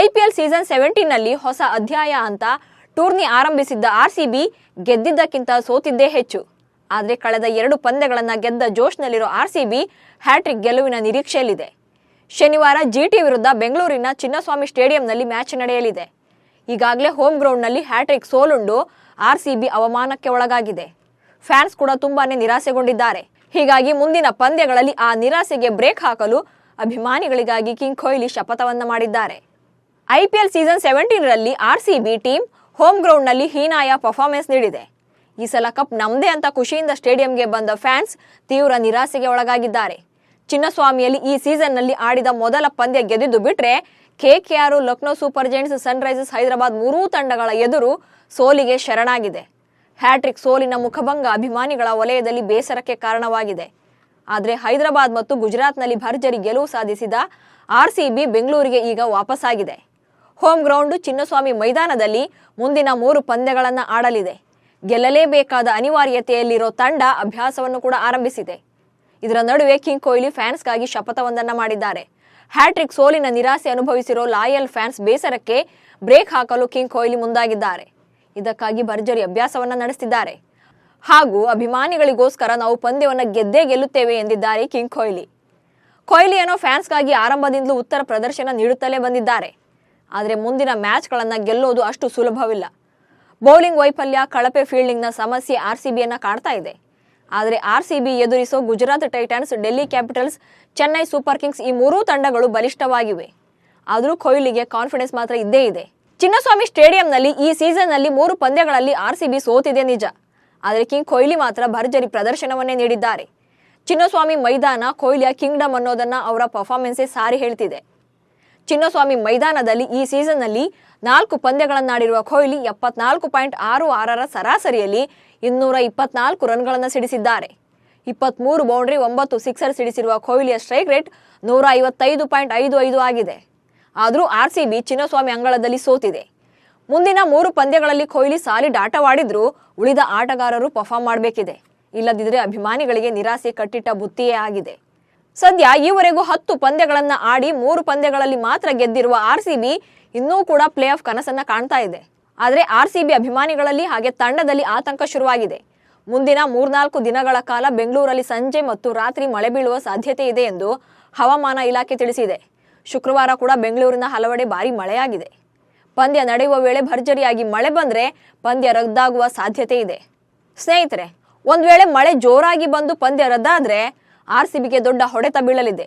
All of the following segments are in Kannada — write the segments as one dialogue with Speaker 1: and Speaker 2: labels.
Speaker 1: ಐಪಿಎಲ್ ಸೀಸನ್ ಸೆವೆಂಟೀನ್ನಲ್ಲಿ ಹೊಸ ಅಧ್ಯಾಯ ಅಂತ ಟೂರ್ನಿ ಆರಂಭಿಸಿದ್ದ ಆರ್ಸಿಬಿ ಗೆದ್ದಿದ್ದಕ್ಕಿಂತ ಸೋತಿದ್ದೇ ಹೆಚ್ಚು. ಆದರೆ ಕಳೆದ ಎರಡು ಪಂದ್ಯಗಳನ್ನು ಗೆದ್ದ ಜೋಶ್ನಲ್ಲಿರೋ ಆರ್ಸಿಬಿ ಹ್ಯಾಟ್ರಿಕ್ ಗೆಲುವಿನ ನಿರೀಕ್ಷೆಯಲ್ಲಿದೆ. ಶನಿವಾರ ಜಿಟಿ ವಿರುದ್ಧ ಬೆಂಗಳೂರಿನ ಚಿನ್ನಸ್ವಾಮಿ ಸ್ಟೇಡಿಯಂನಲ್ಲಿ ಮ್ಯಾಚ್ ನಡೆಯಲಿದೆ. ಈಗಾಗಲೇ ಹೋಮ್ ಗ್ರೌಂಡ್ನಲ್ಲಿ ಹ್ಯಾಟ್ರಿಕ್ ಸೋಲುಂಡು ಆರ್ಸಿಬಿ ಅವಮಾನಕ್ಕೆ ಒಳಗಾಗಿದೆ. ಫ್ಯಾನ್ಸ್ ಕೂಡ ತುಂಬಾನೇ ನಿರಾಸೆಗೊಂಡಿದ್ದಾರೆ. ಹೀಗಾಗಿ ಮುಂದಿನ ಪಂದ್ಯಗಳಲ್ಲಿ ಆ ನಿರಾಸೆಗೆ ಬ್ರೇಕ್ ಹಾಕಲು ಅಭಿಮಾನಿಗಳಿಗಾಗಿ ಕಿಂಗ್ ಕೊಹ್ಲಿ ಶಪಥವನ್ನು ಮಾಡಿದ್ದಾರೆ. ಐಪಿಎಲ್ ಸೀಸನ್ ಸೆವೆಂಟೀನ್ರಲ್ಲಿ ಬಿ ಟೀಮ್ ಹೋಮ್ ಗ್ರೌಂಡ್ನಲ್ಲಿ ಹೀನಾಯ ಪರ್ಫಾರ್ಮೆನ್ಸ್ ನೀಡಿದೆ. ಈ ಸಲ ಕಪ್ ನಮ್ಮದೇ ಅಂತ ಖುಷಿಯಿಂದ ಸ್ಟೇಡಿಯಂಗೆ ಬಂದ ಫ್ಯಾನ್ಸ್ ತೀವ್ರ ನಿರಾಸೆಗೆ ಒಳಗಾಗಿದ್ದಾರೆ. ಚಿನ್ನಸ್ವಾಮಿಯಲ್ಲಿ ಈ ಸೀಸನ್ನಲ್ಲಿ ಆಡಿದ ಮೊದಲ ಪಂದ್ಯ ಗೆದ್ದಿದ್ದು ಬಿಟ್ರೆ KKR Lucknow Super Giants, Sunrisers, Hyderabad ಮೂರೂ ತಂಡಗಳ ಎದುರು ಸೋಲಿಗೆ ಶರಣಾಗಿದೆ. ಹ್ಯಾಟ್ರಿಕ್ ಸೋಲಿನ ಮುಖಭಂಗ ಅಭಿಮಾನಿಗಳ ವಲಯದಲ್ಲಿ ಬೇಸರಕ್ಕೆ ಕಾರಣವಾಗಿದೆ. ಆದರೆ ಹೈದರಾಬಾದ್ ಮತ್ತು ಗುಜರಾತ್ನಲ್ಲಿ ಭರ್ಜರಿ ಗೆಲುವು ಸಾಧಿಸಿದ ಆರ್ಸಿಬಿ ಬೆಂಗಳೂರಿಗೆ ಈಗ ವಾಪಸ್ಸಾಗಿದೆ. ಹೋಮ್ ಗ್ರೌಂಡ್ ಚಿನ್ನಸ್ವಾಮಿ ಮೈದಾನದಲ್ಲಿ ಮುಂದಿನ ಮೂರು ಪಂದ್ಯಗಳನ್ನು ಆಡಲಿದೆ. ಗೆಲ್ಲಲೇಬೇಕಾದ ಅನಿವಾರ್ಯತೆಯಲ್ಲಿರೋ ತಂಡ ಅಭ್ಯಾಸವನ್ನು ಕೂಡ ಆರಂಭಿಸಿದೆ. ಇದರ ನಡುವೆ ಕಿಂಗ್ ಕೊಹ್ಲಿ ಫ್ಯಾನ್ಸ್ಗಾಗಿ ಶಪಥವೊಂದನ್ನು ಮಾಡಿದ್ದಾರೆ. ಹ್ಯಾಟ್ರಿಕ್ ಸೋಲಿನ ನಿರಾಸೆ ಅನುಭವಿಸಿರೋ ಲಾಯಲ್ ಫ್ಯಾನ್ಸ್ ಬೇಸರಕ್ಕೆ ಬ್ರೇಕ್ ಹಾಕಲು ಕಿಂಗ್ ಕೊಹ್ಲಿ ಮುಂದಾಗಿದ್ದಾರೆ. ಇದಕ್ಕಾಗಿ ಭರ್ಜರಿ ಅಭ್ಯಾಸವನ್ನು ನಡೆಸಿದ್ದಾರೆ ಹಾಗೂ ಅಭಿಮಾನಿಗಳಿಗೋಸ್ಕರ ನಾವು ಪಂದ್ಯವನ್ನು ಗೆದ್ದೇ ಗೆಲ್ಲುತ್ತೇವೆ ಎಂದಿದ್ದಾರೆ ಕಿಂಗ್ ಕೊಹ್ಲಿ. ಕೊಹ್ಲಿಯನ್ನು ಫ್ಯಾನ್ಸ್ಗಾಗಿ ಆರಂಭದಿಂದಲೂ ಉತ್ತರ ಪ್ರದರ್ಶನ ನೀಡುತ್ತಲೇ ಬಂದಿದ್ದಾರೆ. ಆದರೆ ಮುಂದಿನ ಮ್ಯಾಚ್ಗಳನ್ನು ಗೆಲ್ಲೋದು ಅಷ್ಟು ಸುಲಭವಿಲ್ಲ. ಬೌಲಿಂಗ್ ವೈಫಲ್ಯ, ಕಳಪೆ ಫೀಲ್ಡಿಂಗ್ನ ಸಮಸ್ಯೆ ಆರ್ ಸಿ ಬಿಯನ್ನು ಕಾಡ್ತಾ ಇದೆ. ಆದರೆ R C B ಎದುರಿಸೋ Gujarat Titans, Delhi Capitals, Chennai Super Kings ಈ ಮೂರೂ ತಂಡಗಳು ಬಲಿಷ್ಠವಾಗಿವೆ. ಆದರೂ ಕೊಹ್ಲಿಗೆ ಕಾನ್ಫಿಡೆನ್ಸ್ ಮಾತ್ರ ಇದ್ದೇ ಇದೆ. ಚಿನ್ನಸ್ವಾಮಿ ಸ್ಟೇಡಿಯಂನಲ್ಲಿ ಈ ಸೀಸನ್ನಲ್ಲಿ ಮೂರು ಪಂದ್ಯಗಳಲ್ಲಿ ಆರ್ ಸಿ ಬಿ ಸೋತಿದೆ ನಿಜ. ಆದರೆ ಕಿಂಗ್ ಕೊಹ್ಲಿ ಮಾತ್ರ ಭರ್ಜರಿ ಪ್ರದರ್ಶನವನ್ನೇ ನೀಡಿದ್ದಾರೆ. ಚಿನ್ನಸ್ವಾಮಿ ಮೈದಾನ ಕೊಹ್ಲಿಯ ಕಿಂಗ್ಡಮ್ ಅನ್ನೋದನ್ನ ಅವರ ಪರ್ಫಾರ್ಮೆನ್ಸೇ ಸಾರಿ ಹೇಳ್ತಿದೆ. ಚಿನ್ನಸ್ವಾಮಿ ಮೈದಾನದಲ್ಲಿ ಈ ಸೀಸನ್ನಲ್ಲಿ ನಾಲ್ಕು ಪಂದ್ಯಗಳನ್ನಾಡಿರುವ ಕೊಹ್ಲಿ ಎಪ್ಪತ್ನಾಲ್ಕು ಪಾಯಿಂಟ್ ಆರು ಆರರ ಸರಾಸರಿಯಲ್ಲಿ ಇನ್ನೂರ ಇಪ್ಪತ್ನಾಲ್ಕು ರನ್ಗಳನ್ನು ಸಿಡಿಸಿದ್ದಾರೆ. ಇಪ್ಪತ್ಮೂರು ಬೌಂಡ್ರಿ, ಒಂಬತ್ತು ಸಿಕ್ಸರ್ ಸಿಡಿಸಿರುವ ಕೊಹ್ಲಿಯ ಸ್ಟ್ರೈಕ್ ರೇಟ್ ನೂರ ಐವತ್ತೈದು ಪಾಯಿಂಟ್ ಐದು ಐದು ಆಗಿದೆ. ಆದರೂ ಆರ್ ಸಿ ಬಿ ಚಿನ್ನಸ್ವಾಮಿ ಅಂಗಳದಲ್ಲಿ ಸೋತಿದೆ. ಮುಂದಿನ ಮೂರು ಪಂದ್ಯಗಳಲ್ಲಿ ಕೊಹ್ಲಿ ಸಾಲಿಡ್ ಆಟವಾಡಿದ್ರೂ ಉಳಿದ ಆಟಗಾರರು ಪರ್ಫಾರ್ಮ್ ಮಾಡಬೇಕಿದೆ. ಇಲ್ಲದಿದ್ದರೆ ಅಭಿಮಾನಿಗಳಿಗೆ ನಿರಾಸೆ ಕಟ್ಟಿಟ್ಟ ಬುತ್ತಿಯೇ ಆಗಿದೆ. ಸದ್ಯ ಈವರೆಗೂ ಹತ್ತು ಪಂದ್ಯಗಳನ್ನು ಆಡಿ ಮೂರು ಪಂದ್ಯಗಳಲ್ಲಿ ಮಾತ್ರ ಗೆದ್ದಿರುವ ಆರ್ಸಿಬಿ ಇನ್ನೂ ಕೂಡ ಪ್ಲೇ ಆಫ್ ಕನಸನ್ನ ಕಾಣ್ತಾ ಇದೆ. ಆದರೆ ಆರ್ಸಿಬಿ ಅಭಿಮಾನಿಗಳಲ್ಲಿ ಹಾಗೆ ತಂಡದಲ್ಲಿ ಆತಂಕ ಶುರುವಾಗಿದೆ. ಮುಂದಿನ ಮೂರ್ನಾಲ್ಕು ದಿನಗಳ ಕಾಲ ಬೆಂಗಳೂರಲ್ಲಿ ಸಂಜೆ ಮತ್ತು ರಾತ್ರಿ ಮಳೆ ಬೀಳುವ ಸಾಧ್ಯತೆ ಇದೆ ಎಂದು ಹವಾಮಾನ ಇಲಾಖೆ ತಿಳಿಸಿದೆ. ಶುಕ್ರವಾರ ಕೂಡ ಬೆಂಗಳೂರಿನ ಹಲವೆಡೆ ಭಾರಿ ಮಳೆಯಾಗಿದೆ. ಪಂದ್ಯ ನಡೆಯುವ ವೇಳೆ ಭರ್ಜರಿಯಾಗಿ ಮಳೆ ಬಂದರೆ ಪಂದ್ಯ ರದ್ದಾಗುವ ಸಾಧ್ಯತೆ ಇದೆ. ಸ್ನೇಹಿತರೆ, ಒಂದು ವೇಳೆ ಮಳೆ ಜೋರಾಗಿ ಬಂದು ಪಂದ್ಯ ರದ್ದಾದ್ರೆ ಆರ್ ಸಿಬಿಗೆ ದೊಡ್ಡ ಹೊಡೆತ ಬೀಳಲಿದೆ.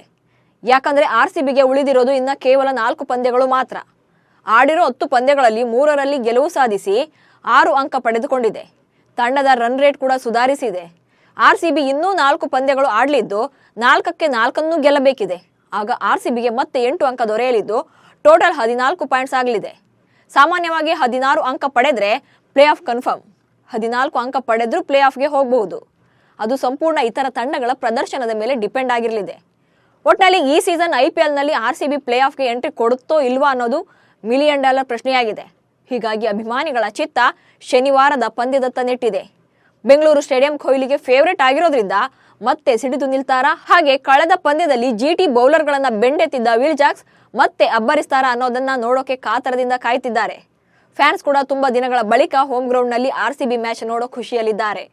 Speaker 1: ಯಾಕಂದ್ರೆ ಆರ್ ಸಿಬಿಗೆ ಉಳಿದಿರೋದು ಇನ್ನ ಕೇವಲ ನಾಲ್ಕು ಪಂದ್ಯಗಳು ಮಾತ್ರ. ಆಡಿರೋ ಹತ್ತು ಪಂದ್ಯಗಳಲ್ಲಿ ಮೂರರಲ್ಲಿ ಗೆಲುವು ಸಾಧಿಸಿ ಆರು ಅಂಕ ಪಡೆದುಕೊಂಡಿದೆ. ತಂಡದ ರನ್ ರೇಟ್ ಕೂಡ ಸುಧಾರಿಸಿದೆ. ಆರ್ ಸಿ ಬಿ ಇನ್ನೂ ನಾಲ್ಕು ಪಂದ್ಯಗಳು ಆಡಲಿದ್ದು ನಾಲ್ಕಕ್ಕೆ ನಾಲ್ಕನ್ನೂ ಗೆಲ್ಲಬೇಕಿದೆ. ಆಗ ಆರ್ ಸಿ ಬಿಗೆ ಮತ್ತೆ ಎಂಟು ಅಂಕ ದೊರೆಯಲಿದ್ದು ಟೋಟಲ್ ಹದಿನಾಲ್ಕು ಪಾಯಿಂಟ್ಸ್ ಆಗಲಿದೆ. ಸಾಮಾನ್ಯವಾಗಿ ಹದಿನಾರು ಅಂಕ ಪಡೆದರೆ ಪ್ಲೇ ಆಫ್ ಕನ್ಫರ್ಮ್. ಹದಿನಾಲ್ಕು ಅಂಕ ಪಡೆದರೂ ಪ್ಲೇ ಆಫ್ಗೆ ಹೋಗಬಹುದು. ಅದು ಸಂಪೂರ್ಣ ಇತರ ತಂಡಗಳ ಪ್ರದರ್ಶನದ ಮೇಲೆ ಡಿಪೆಂಡ್ ಆಗಿರಲಿದೆ. ಒಟ್ನಲ್ಲಿ ಈ ಸೀಸನ್ ಐ ಪಿ ಎಲ್ನಲ್ಲಿ ಆರ್ ಸಿ ಬಿ ಪ್ಲೇ ಆಫ್ಗೆ ಎಂಟ್ರಿ ಕೊಡುತ್ತೋ ಇಲ್ವಾ ಅನ್ನೋದು ಮಿಲಿಯನ್ ಡಾಲರ್ ಪ್ರಶ್ನೆಯಾಗಿದೆ. ಹೀಗಾಗಿ ಅಭಿಮಾನಿಗಳ ಚಿತ್ತ ಶನಿವಾರದ ಪಂದ್ಯದತ್ತ ನೆಟ್ಟಿದೆ. ಬೆಂಗಳೂರು ಸ್ಟೇಡಿಯಂ ಕೊಹ್ಲಿಗೆ ಫೇವರೇಟ್ ಆಗಿರೋದ್ರಿಂದ ಮತ್ತೆ ಸಿಡಿದು ನಿಲ್ತಾರಾ? ಹಾಗೆ ಕಳೆದ ಪಂದ್ಯದಲ್ಲಿ ಜಿಟಿ ಬೌಲರ್ಗಳನ್ನು ಬೆಂಡೆತ್ತಿದ್ದ ವಿಲ್ ಜಾಕ್ಸ್ ಮತ್ತೆ ಅಬ್ಬರಿಸ್ತಾರಾ ಅನ್ನೋದನ್ನ ನೋಡೋಕೆ ಕಾತರದಿಂದ ಕಾಯ್ತಿದ್ದಾರೆ. ಫ್ಯಾನ್ಸ್ ಕೂಡ ತುಂಬಾ ದಿನಗಳ ಬಳಿಕ ಹೋಮ್ ಗ್ರೌಂಡ್ನಲ್ಲಿ ಆರ್ ಸಿ ಬಿ ಮ್ಯಾಚ್ ನೋಡೋ ಖುಷಿಯಲ್ಲಿದ್ದಾರೆ.